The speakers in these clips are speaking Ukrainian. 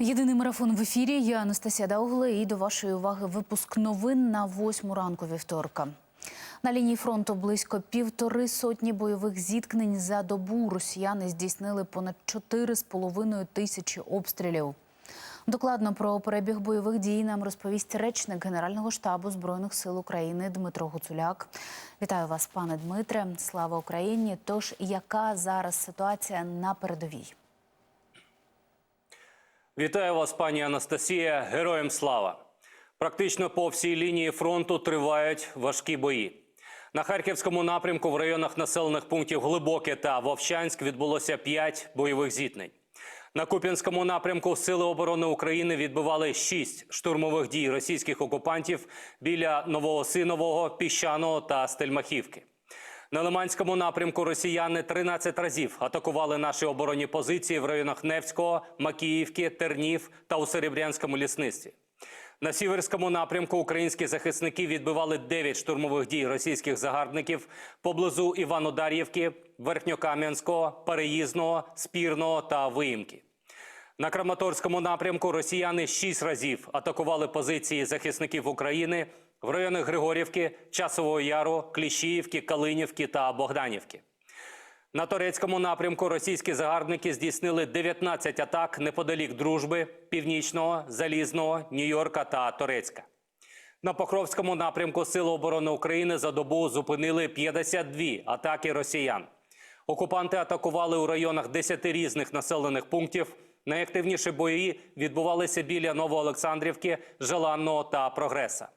Єдиний марафон в ефірі. Я Анастасія Даугла і до вашої уваги випуск новин на восьму ранку вівторка. На лінії фронту близько півтори сотні бойових зіткнень за добу. Росіяни здійснили понад чотири з половиною тисячі обстрілів. Докладно про перебіг бойових дій нам розповість речник Генерального штабу збройних сил України Дмитро Гуцуляк. Вітаю вас, пане Дмитре. Слава Україні! Тож яка зараз ситуація на передовій? Вітаю вас, пані Анастасія. Героям слава! Практично по всій лінії фронту тривають важкі бої. На харківському напрямку в районах населених пунктів Глибоке та Вовчанськ відбулося п'ять бойових зіткнень. На Куп'янському напрямку Сили оборони України відбивали шість штурмових дій російських окупантів біля Новоосинового, Піщаного та Стельмахівки. На Лиманському напрямку росіяни 13 разів атакували наші оборонні позиції в районах Невського, Макіївки, Тернів та у Серебрянському лісництві. На Сіверському напрямку українські захисники відбивали 9 штурмових дій російських загарбників поблизу Іванодар'ївки, Верхньокам'янського, Переїзного, Спірного та Виїмки. На Краматорському напрямку росіяни шість разів атакували позиції захисників України в районах Григорівки, Часового Яру, Кліщіївки, Калинівки та Богданівки. На турецькому напрямку російські загарбники здійснили 19 атак неподалік Дружби, Північного, Залізного, Нью-Йорка та Торецька. На Покровському напрямку Сили оборони України за добу зупинили 52 атаки росіян. Окупанти атакували у районах 10 різних населених пунктів. Найактивніші бої відбувалися біля Новоолександрівки, Желанного та Прогреса.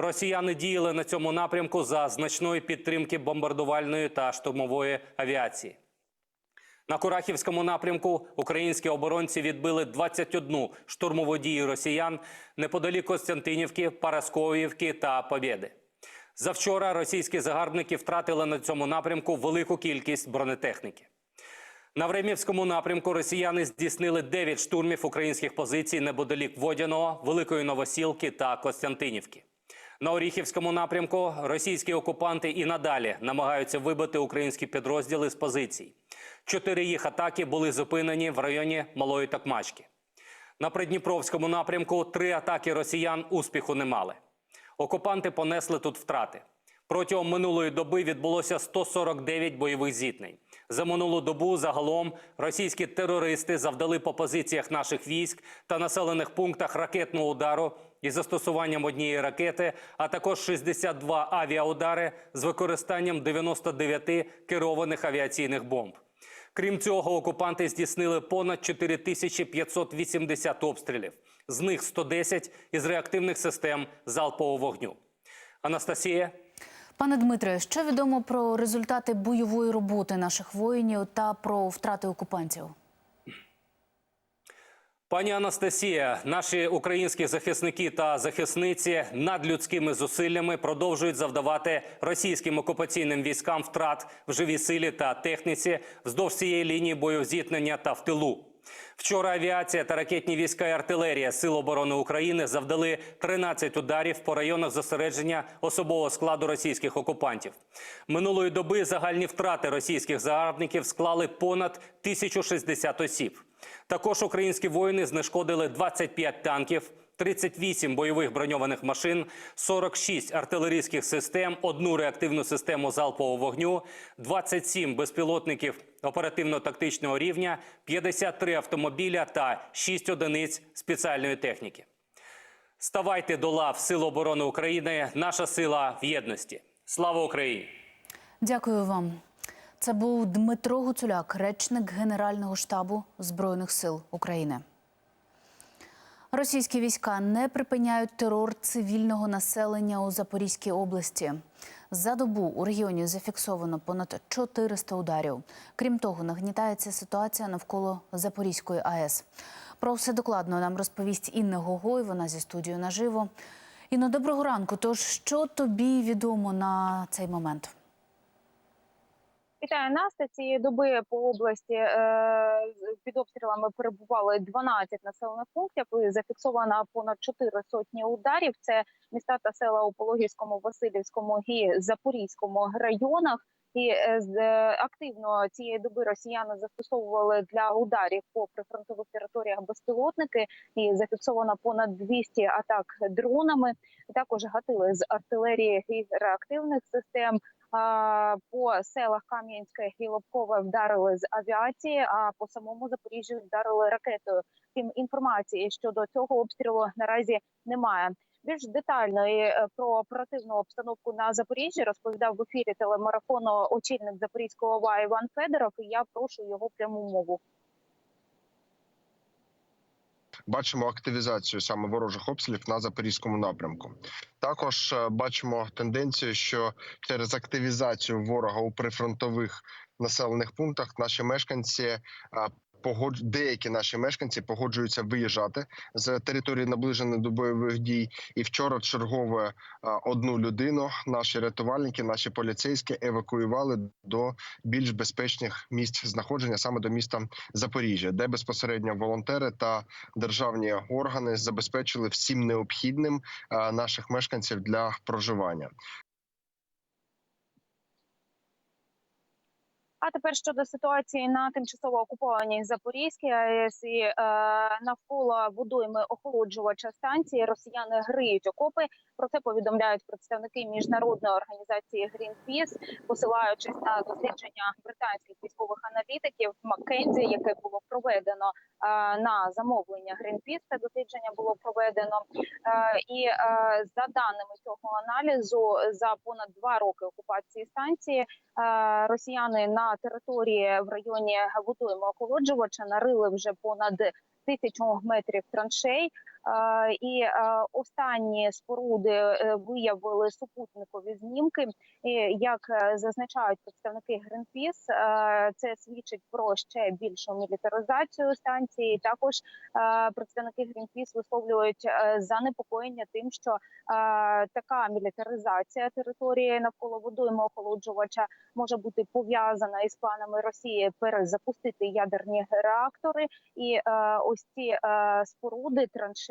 Росіяни діяли на цьому напрямку за значної підтримки бомбардувальної та штурмової авіації. На Курахівському напрямку українські оборонці відбили 21 штурмову дію росіян неподалік Костянтинівки, Парасковіївки та Побєди. Завчора російські загарбники втратили на цьому напрямку велику кількість бронетехніки. На Времівському напрямку росіяни здійснили 9 штурмів українських позицій неподалік Водяного, Великої Новосілки та Костянтинівки. На Оріхівському напрямку російські окупанти і надалі намагаються вибити українські підрозділи з позицій. Чотири їх атаки були зупинені в районі Малої Токмачки. На Придніпровському напрямку три атаки росіян успіху не мали. Окупанти понесли тут втрати. Протягом минулої доби відбулося 149 бойових зіткнень. За минулу добу загалом російські терористи завдали по позиціях наших військ та населених пунктах ракетного удару із застосуванням однієї ракети, а також 62 авіаудари з використанням 99 керованих авіаційних бомб. Крім цього, окупанти здійснили понад 4580 обстрілів, з них 110 із реактивних систем залпового вогню. Анастасія. Пане Дмитре, що відомо про результати бойової роботи наших воїнів та про втрати окупантів? Пані Анастасія, наші українські захисники та захисниці надлюдськими зусиллями продовжують завдавати російським окупаційним військам втрат в живій силі та техніці вздовж цієї лінії боєзіткнення та в тилу. Вчора авіація та ракетні війська і артилерія Сил оборони України завдали 13 ударів по районах зосередження особового складу російських окупантів. Минулої доби загальні втрати російських загарбників склали понад 1060 осіб. Також українські воїни знешкодили 25 танків. 38 бойових броньованих машин, 46 артилерійських систем, одну реактивну систему залпового вогню, 27 безпілотників оперативно-тактичного рівня, 53 автомобіля та 6 одиниць спеціальної техніки. Ставайте до лав Сил оборони України. Наша сила в єдності. Слава Україні! Дякую вам. Це був Дмитро Гуцуляк, речник Генерального штабу Збройних сил України. Російські війська не припиняють терор цивільного населення у Запорізькій області. За добу у регіоні зафіксовано понад 400 ударів. Крім того, нагнітається ситуація навколо Запорізької АЕС. Про все докладно нам розповість Інна Гогой. Вона зі студією наживо. Інно, доброго ранку. Тож, що тобі відомо на цей момент? Вітаю Наста цієї доби по області е, під обстрілами перебували 12 населених пунктів. Зафіксовано понад 4 сотні ударів. Це міста та села у Пологівському, Васильівському і Запорізькому районах. І е, е, активно цієї доби росіяни застосовували для ударів по прифронтових територіях безпілотники, і зафіксовано понад 200 атак дронами. Також гатили з артилерії і реактивних систем. По селах Кам'янське і Лобкове вдарили з авіації, а по самому Запоріжжю вдарили ракетою. Втім, інформації щодо цього обстрілу наразі немає. Більш детально е, про оперативну обстановку на Запоріжжі розповідав в ефірі телемарафону очільник Запорізького ОВА Іван Федоров. І я прошу його пряму мову. Бачимо активізацію саме ворожих обстрілів на запорізькому напрямку. Також е, бачимо тенденцію, що через активізацію ворога у прифронтових населених пунктах наші мешканці. Погодж- Деякі наші мешканці погоджуються виїжджати з території наближеної до бойових дій. І вчора чергове одну людину наші рятувальники, наші поліцейські евакуювали до більш безпечних місць знаходження саме до міста Запоріжжя, де безпосередньо волонтери та державні органи забезпечили всім необхідним наших мешканців для проживання. А тепер щодо ситуації на тимчасово окупованій Запорізькій АЕС і е, навколо водойми охолоджувача станції росіяни гриють окопи. Про це повідомляють представники міжнародної організації Greenpeace, посилаючись на дослідження британських військових аналітиків Маккензі, яке було проведено е, на замовлення Greenpeace. Це дослідження було проведено. Е, і е, за даними цього аналізу, за понад два роки окупації станції. Росіяни на території в районі водойми охолоджувача нарили вже понад тисячу метрів траншей. І останні споруди е, виявили супутникові знімки. І як е, зазначають представники Greenpeace, е, це свідчить про ще більшу мілітаризацію станції. Також представники Greenpeace висловлюють занепокоєння тим, що така мілітаризація території навколо водойми охолоджувача може бути пов'язана із планами Росії перезапустити ядерні реактори, і ось ці споруди, траншеї,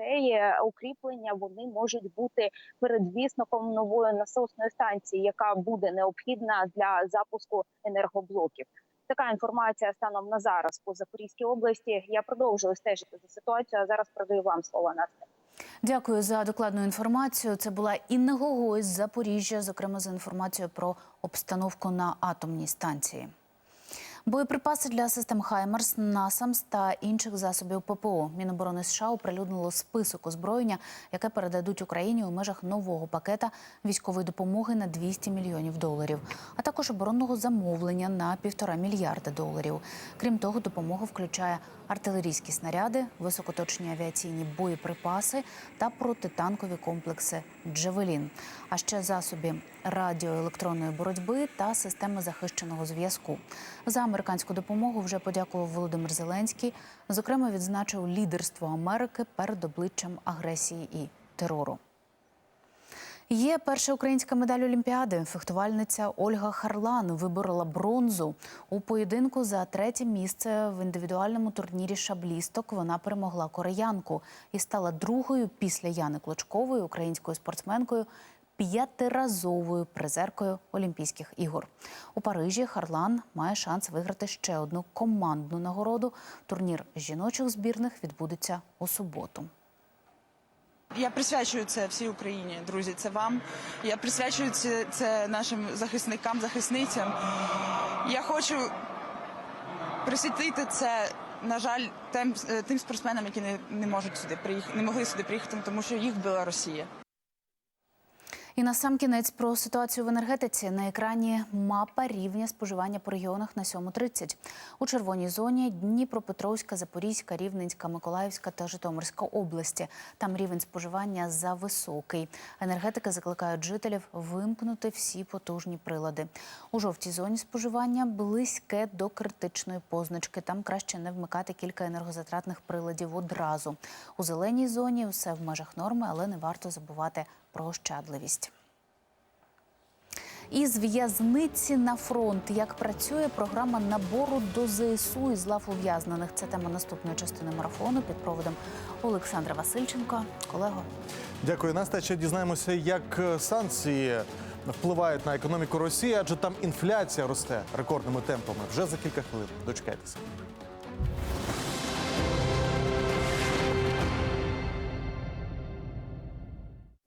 укріплення вони можуть бути передвісником нової насосної станції, яка буде необхідна для запуску енергоблоків. Така інформація станом на зараз по Запорізькій області. Я продовжую стежити за ситуацією. А зараз передаю вам слово Настя. Дякую за докладну інформацію. Це була Інна Гогой з Запоріжжя, зокрема за інформацією про обстановку на атомній станції. Боєприпаси для систем Хаймерс, Насамс та інших засобів ППО. Міноборони США оприлюднило список озброєння, яке передадуть Україні у межах нового пакета військової допомоги на 200 мільйонів доларів, а також оборонного замовлення на півтора мільярда доларів. Крім того, допомога включає артилерійські снаряди, високоточні авіаційні боєприпаси та протитанкові комплекси Джевелін, а ще засоби радіоелектронної боротьби та системи захищеного зв'язку. За американську допомогу вже подякував Володимир Зеленський. Зокрема, відзначив лідерство Америки перед обличчям агресії і терору. Є перша українська медаль Олімпіади. Фехтувальниця Ольга Харлан виборола бронзу у поєдинку за третє місце в індивідуальному турнірі шаблісток. Вона перемогла кореянку і стала другою після Яни Клочкової українською спортсменкою. П'ятиразовою призеркою Олімпійських ігор у Парижі Харлан має шанс виграти ще одну командну нагороду. Турнір жіночих збірних відбудеться у суботу. Я присвячую це всій Україні, друзі. Це вам. Я присвячую це, це нашим захисникам, захисницям. Я хочу присвятити це, на жаль, тим, е, тим спортсменам, які не, не можуть сюди приїхати, не могли сюди приїхати, тому що їх вбила Росія. І на сам кінець про ситуацію в енергетиці на екрані мапа рівня споживання по регіонах на 7.30. У червоній зоні Дніпропетровська, Запорізька, Рівненська, Миколаївська та Житомирська області. Там рівень споживання зависокий. Енергетики закликають жителів вимкнути всі потужні прилади. У жовтій зоні споживання близьке до критичної позначки. Там краще не вмикати кілька енергозатратних приладів одразу. У зеленій зоні все в межах норми, але не варто забувати про ощадливість. Із в'язниці на фронт. Як працює програма набору до ЗСУ із лав ув'язнених? Це тема наступної частини марафону під проводом Олександра Васильченко. Колего. Дякую, Настя. Ще дізнаємося, як е, санкції впливають на економіку Росії, адже там інфляція росте рекордними темпами. Вже за кілька хвилин. Дочекайтеся.